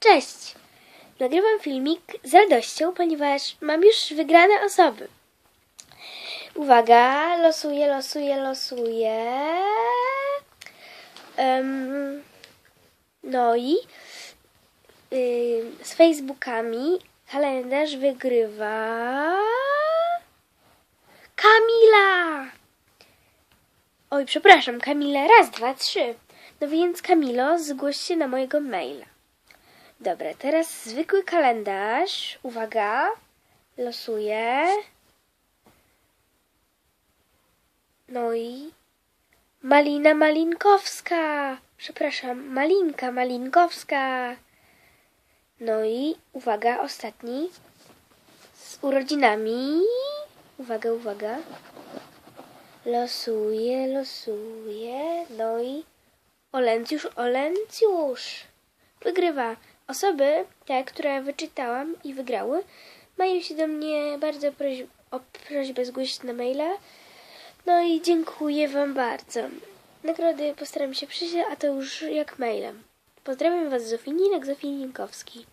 Cześć! Nagrywam filmik z radością, ponieważ mam już wygrane osoby. Uwaga, losuję, losuję, losuję. Em, no i ym, z Facebookami kalendarz wygrywa Kamila! Oj, przepraszam, Kamila, raz, dwa, trzy. No więc Kamilo, zgłoś się na mojego maila. Dobra, teraz zwykły kalendarz. Uwaga, losuję. No i Malina Malinkowska. Przepraszam, Malinka Malinkowska. No i uwaga, ostatni. Z urodzinami. Uwaga, uwaga. Losuję, losuję. No i Olencjusz, Olencjusz. Wygrywa. Osoby, te, które wyczytałam i wygrały, mają się do mnie bardzo proś- o prośbę zgłosić na maila. No i dziękuję Wam bardzo. Nagrody postaram się przyjść, a to już jak mailem. Pozdrawiam Was, Zofininek, Zofininkowski.